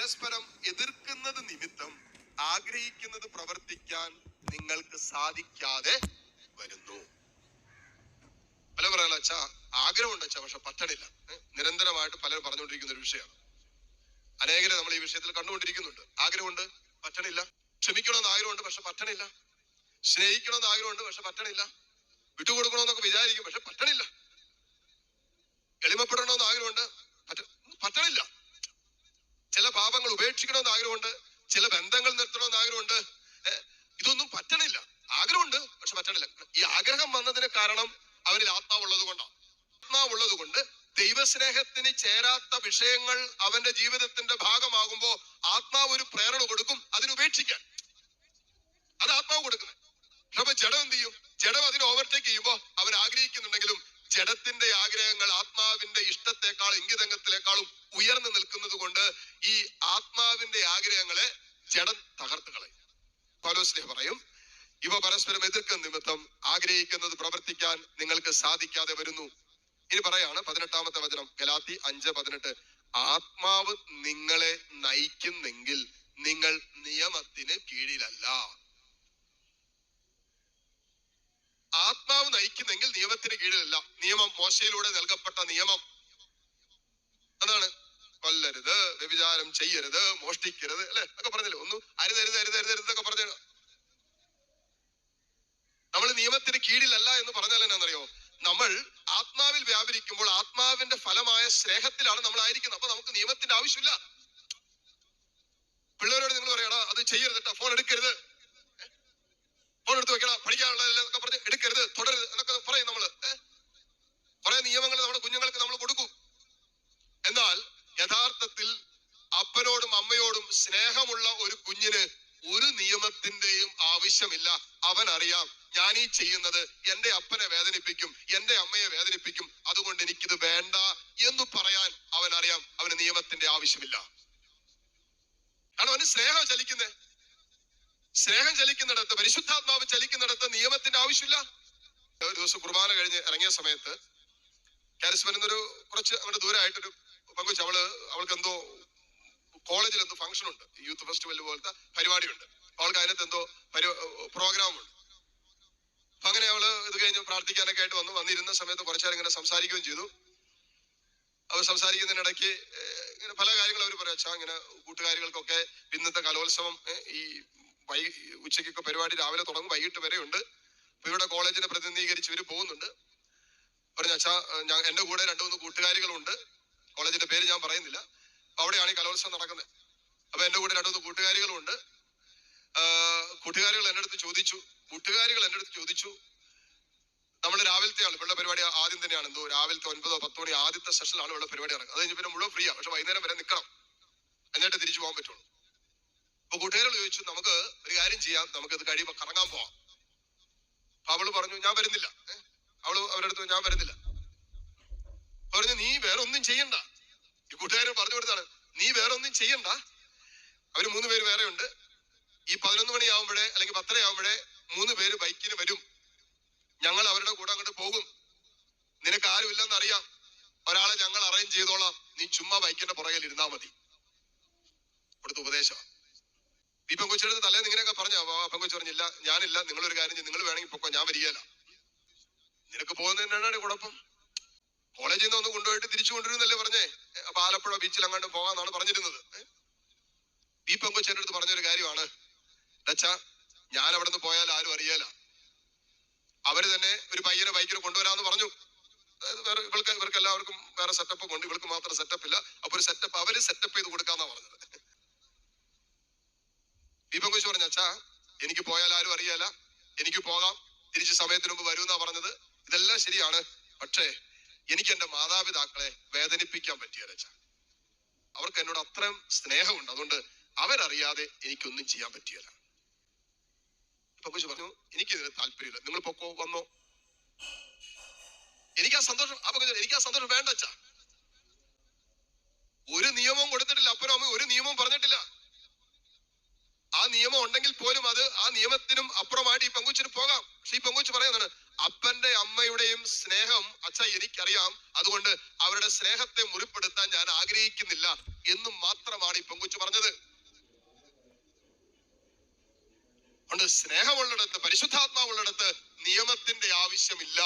പരസ്പരം എതിർക്കുന്നത് നിമിത്തം ആഗ്രഹിക്കുന്നത് പ്രവർത്തിക്കാൻ നിങ്ങൾക്ക് സാധിക്കാതെ വരുന്നു. പല പറയാനുള്ള അച്ഛാ ആഗ്രഹമുണ്ട് അച്ഛാ പക്ഷെ പറ്റണില്ല? നിരന്തരമായിട്ട് പലരും പറഞ്ഞുകൊണ്ടിരിക്കുന്ന ഒരു വിഷയമാണ്. അനേകരെ നമ്മൾ ഈ വിഷയത്തിൽ കണ്ടുകൊണ്ടിരിക്കുന്നുണ്ട്. ആഗ്രഹമുണ്ട് പറ്റണില്ല. ക്ഷമിക്കണമെന്ന് ആഗ്രഹമുണ്ട് പക്ഷെ പറ്റണില്ല. സ്നേഹിക്കണമെന്ന് ആഗ്രഹമുണ്ട് പക്ഷെ പറ്റണില്ല. വിട്ടുകൊടുക്കണമെന്നൊക്കെ വിചാരിക്കും പക്ഷെ പറ്റണില്ല എളിമപ്പെടണമെന്ന് ആഗ്രഹമുണ്ട് പറ്റ പറ്റണില്ല ചില പാപങ്ങൾ ഉപേക്ഷിക്കണമെന്ന് ആഗ്രഹമുണ്ട് ചില ബന്ധങ്ങൾ നിർത്തണമെന്ന് ആഗ്രഹമുണ്ട്. ഇതൊന്നും പറ്റണില്ല. ആഗ്രഹമുണ്ട് പക്ഷെ പറ്റണില്ല. ഈ ആഗ്രഹം വന്നതിന് കാരണം അവരിൽ ആത്മാവുള്ളത് കൊണ്ടാണ് ആത്മാവുള്ളത് കൊണ്ട് ദൈവസ്നേഹത്തിന് ചേരാത്ത വിഷയങ്ങൾ അവന്റെ ജീവിതത്തിന്റെ ഭാഗമാകുമ്പോ ആത്മാവ് ഒരു പ്രേരണ കൊടുക്കും അതിനുപേക്ഷിക്കാൻ അത് ആത്മാവ് കൊടുക്കുന്നത്. അപ്പൊ ജഡം എന്ത് ചെയ്യും? ജഡം അതിനെ ഓവർടേക്ക് ചെയ്യുമ്പോ അവൻ ആഗ്രഹിക്കുന്നുണ്ടെങ്കിലും ജഡത്തിന്റെ ആഗ്രഹങ്ങൾ ആത്മാവിന്റെ ഇഷ്ടത്തെക്കാൾ ഇംഗിതംഗത്തിലേക്കാളും ഉയർന്നു നിൽക്കുന്നത് കൊണ്ട് ഈ ആത്മാവിന്റെ ആഗ്രഹങ്ങളെ ജഡം തകർത്ത് കളയും പൗലോസ്ലിഹ പറയും ഇവ പരസ്പരം എതിർക്കുന്ന നിമിത്തം ആഗ്രഹിക്കുന്നത് പ്രവർത്തിക്കാൻ നിങ്ങൾക്ക് സാധിക്കാതെ വരുന്നു. ഇനി പറയാണ് പതിനെട്ടാമത്തെ വചനം ഗലാത്തി അഞ്ച് പതിനെട്ട് ആത്മാവ് നിങ്ങളെ നയിക്കുന്നെങ്കിൽ നിങ്ങൾ നിയമത്തിന് കീഴിലല്ല. ആത്മാവ് നയിക്കുന്നെങ്കിൽ നിയമത്തിന് കീഴിലല്ല. നിയമം മോശയിലൂടെ നൽകപ്പെട്ട നിയമം. അതാണ്. കൊല്ലരുത് വ്യഭിചാരം ചെയ്യരുത് മോഷ്ടിക്കരുത് അല്ലെ? ഒക്കെ പറഞ്ഞില്ലേ? ഒന്നും അരുതരുത് അരുതരുതരുത് പറഞ്ഞു നമ്മൾ നിയമത്തിന് കീഴിലല്ല എന്ന് പറഞ്ഞാൽ എന്നാണെന്നറിയോ നമ്മൾ ആത്മാവിൽ വ്യാപരിക്കുമ്പോൾ ആത്മാവിന്റെ ഫലമായ സ്നേഹത്തിലാണ് നമ്മൾ ആയിരിക്കുന്നത് അപ്പൊ നമുക്ക് നിയമത്തിന്റെ ആവശ്യമില്ല. പിള്ളേരോട് നിങ്ങൾ പറയടാ അത് ചെയ്യരുത് ഫോൺ എടുക്കരുത്. ഫോൺ എടുത്ത് വെക്കണം പഠിക്കാനുള്ളതൊക്കെ പറഞ്ഞ് എടുക്കരുത് തുടരുത് എന്നൊക്കെ പറയും നമ്മൾ? കുറെ നിയമങ്ങൾ നമ്മുടെ കുഞ്ഞുങ്ങൾക്ക് നമ്മൾ കൊടുക്കും. എന്നാൽ യഥാർത്ഥത്തിൽ അപ്പനോടും അമ്മയോടും സ്നേഹമുള്ള ഒരു കുഞ്ഞിന് ഒരു നിയമത്തിന്റെയും ആവശ്യമില്ല. അവൻ അറിയാം ഞാൻ ഈ ചെയ്യുന്നത് എന്റെ അപ്പനെ വേദനിപ്പിക്കും എന്റെ അമ്മയെ വേദനിപ്പിക്കും. അതുകൊണ്ട് എനിക്കിത് വേണ്ട എന്ന് പറയാൻ അവൻ അറിയാം അവന് നിയമത്തിന്റെ ആവശ്യമില്ല. കാരണം അവന് സ്നേഹം ചലിക്കുന്നത് സ്നേഹം ചലിക്കുന്നിടത്ത് പരിശുദ്ധാത്മാവ് ചലിക്കുന്നിടത്ത് നിയമത്തിന്റെ ആവശ്യമില്ല. ഒരു ദിവസം കുർബാന കഴിഞ്ഞ് ഇറങ്ങിയ സമയത്ത് കാരിസ്മൻ എന്നൊരു കുറച്ച് അങ്ങോട്ട് ദൂരമായിട്ടൊരു പങ്കുവച്ച് അവൾ അവൾക്ക് എന്തോ കോളേജിൽ എന്തോ ഫംഗ്ഷൻ ഉണ്ട് യൂത്ത് ഫെസ്റ്റിവൽ പോലത്തെ പരിപാടിയുണ്ട്. അവൾക്ക് അതിനകത്ത് എന്തോ പ്രോഗ്രാം ഉണ്ട് അങ്ങനെ അവൾ ഇത് കഴിഞ്ഞ് പ്രാർത്ഥിക്കാനൊക്കെ ആയിട്ട് വന്നു. വന്നിരുന്ന സമയത്ത് കുറച്ചേരം ഇങ്ങനെ സംസാരിക്കുകയും ചെയ്തു. അവർ സംസാരിക്കുന്നതിനിടയ്ക്ക് ഇങ്ങനെ പല കാര്യങ്ങളും അവർ പറയാം. അച്ഛാ ഇങ്ങനെ കൂട്ടുകാരികൾക്കൊക്കെ ഇന്നത്തെ കലോത്സവം ഈ വൈ ഉച്ചയ്ക്കൊക്കെ പരിപാടി രാവിലെ തുടങ്ങും വൈകിട്ട് വരെ ഉണ്ട് ഇവിടെ കോളേജിനെ പ്രതിനിധീകരിച്ച് ഇവർ പോകുന്നുണ്ട്. പറഞ്ഞു അച്ഛാ ഞാൻ എന്റെ കൂടെ രണ്ടു മൂന്ന് കൂട്ടുകാരികളുണ്ട്. കോളേജിന്റെ പേര് ഞാൻ പറയുന്നില്ല. അവിടെയാണ് ഈ കലോത്സവം നടക്കുന്നത്. അപ്പൊ എന്റെ കൂടെ രണ്ടു മൂന്ന് കൂട്ടുകാരികളുണ്ട്. കൂട്ടുകാരികൾ എന്റെ അടുത്ത് ചോദിച്ചു. കൂട്ടുകാരികൾ എന്റെ അടുത്ത് ചോദിച്ചു. നമ്മൾ രാവിലത്തെ ആണ് വെള്ള പരിപാടി ആദ്യം തന്നെയാണ്. എന്തോ രാവിലത്തെ ഒൻപതോ പത്തോ മണി ആദ്യത്തെ സെഷനിലാണ് വെള്ള പരിപാടി ഇറങ്ങുക അത് കഴിഞ്ഞ് പിന്നെ മുഴുവൻ ഫ്രീ ആണ് പക്ഷെ വൈകുന്നേരം വരെ നിൽക്കണം എന്നിട്ട് തിരിച്ചു പോകാൻ പറ്റുള്ളൂ. അപ്പൊ കൂട്ടുകാരികൾ ചോദിച്ചു നമുക്ക് ഒരു കാര്യം ചെയ്യാം. നമുക്ക് ഇത് കഴിയുമ്പോൾ കറങ്ങാൻ പോവാം. അപ്പൊ അവൾ പറഞ്ഞു ഞാൻ വരുന്നില്ല? അവൾ അവരുടെ അടുത്ത് ഞാൻ വരുന്നില്ല. പറഞ്ഞു നീ വേറെ ഒന്നും ചെയ്യണ്ട. ഈ കൂട്ടുകാരൻ പറഞ്ഞു കൊടുത്താണ് നീ വേറെ ഒന്നും ചെയ്യണ്ട. അവർ മൂന്ന് പേര് വേറെ ഉണ്ട് ഈ പതിനൊന്ന് മണിയാവുമ്പോഴേ അല്ലെങ്കിൽ പത്തര ആവുമ്പോഴേ മൂന്ന് പേര് ബൈക്കിന് വരും. ഞങ്ങൾ അവരുടെ കൂടെ അങ്ങോട്ട് പോകും. നിനക്ക് ആരുമില്ലെന്ന് അറിയാം. ഒരാളെ ഞങ്ങൾ അറേഞ്ച് ചെയ്തോളാം. നീ ചുമ്മാ ബൈക്കിന്റെ പുറകിൽ ഇരുന്നാ മതി. കൊടുത്ത ഉപദേശം. ഈ പെങ്കൊച്ചെടുത്ത് തലേന്ന് ഇങ്ങനെയൊക്കെ പറഞ്ഞ പെങ്കൊച്ചു പറഞ്ഞില്ല. ഞാനില്ല. നിങ്ങളൊരു കാര്യം നിങ്ങൾ വേണമെങ്കിൽ പൊക്കോ. ഞാൻ വരികയില്ല. നിനക്ക് പോകുന്നതിനാണ് കുഴപ്പം. കോളേജിൽ നിന്ന് ഒന്ന് കൊണ്ടുപോയിട്ട് തിരിച്ചു കൊണ്ടുവരുന്നല്ലേ പറഞ്ഞേ? അപ്പൊ ആലപ്പുഴ ബീച്ചിൽ അങ്ങോട്ട് പോകാന്നാണ് പറഞ്ഞിരുന്നത്? ഈ പെങ്കൊച്ചെന്റെ അടുത്ത് പറഞ്ഞൊരു കാര്യമാണ്. ഡച്ചാ ഞാൻ അവിടെ നിന്ന് പോയാൽ ആരും അറിയാല. അവർ തന്നെ ഒരു പയ്യനെ ബൈക്കിൽ കൊണ്ടുവരാന്ന് പറഞ്ഞു. അതായത് വേറെ ഇവൾക്ക് ഇവർക്ക് എല്ലാവർക്കും വേറെ സെറ്റപ്പ് കൊണ്ട് ഇവൾക്ക് മാത്രം സെറ്റപ്പ് ഇല്ല. അപ്പൊ ഒരു സെറ്റപ്പ് അവർ സെറ്റപ്പ് ചെയ്ത് കൊടുക്കാന്നാ പറഞ്ഞത്. ദീപം കുശ് പറഞ്ഞു അച്ഛാ എനിക്ക് പോയാൽ ആരും അറിയാല. എനിക്ക് പോകാം. തിരിച്ച് സമയത്തിന് മുമ്പ് വരൂന്നാ പറഞ്ഞത്. ഇതെല്ലാം ശരിയാണ്. പക്ഷേ എനിക്ക് എന്റെ മാതാപിതാക്കളെ വേദനിപ്പിക്കാൻ പറ്റിയല്ല അവർക്ക് എന്നോട് അത്രയും സ്നേഹമുണ്ട്. അതുകൊണ്ട് അവരറിയാതെ എനിക്കൊന്നും ചെയ്യാൻ പറ്റിയല്ല. ഇപ്പൊ പറഞ്ഞു എനിക്ക് ഇതിന് താല്പര്യമില്ല. നിങ്ങൾ പൊക്കോ വന്നോ. എനിക്ക് ആ സന്തോഷം കുശ് എനിക്ക് ആ സന്തോഷം വേണ്ട അച്ഛാ. ഒരു നിയമവും കൊടുത്തിട്ടില്ല. അപ്പനും അമ്മ ഒരു നിയമവും പറഞ്ഞിട്ടില്ല. ആ നിയമം ഉണ്ടെങ്കിൽ പോലും അത് ആ നിയമത്തിനും അപ്പുറമായിട്ട് ഈ പെങ്കുച്ചിന് പോകാം. പക്ഷെ ഈ പെങ്കുച്ച് പറയുന്നതാണ് അപ്പന്റെ അമ്മയുടെയും സ്നേഹം അച്ഛ എനിക്കറിയാം. അതുകൊണ്ട് അവരുടെ സ്നേഹത്തെ മുറിപ്പെടുത്താൻ ഞാൻ ആഗ്രഹിക്കുന്നില്ല എന്നും മാത്രമാണ് ഈ പെങ്കുച്ചു പറഞ്ഞത്. അതുകൊണ്ട് സ്നേഹമുള്ളിടത്ത് പരിശുദ്ധാത്മാവുള്ളിടത്ത് നിയമത്തിന്റെ ആവശ്യമില്ല.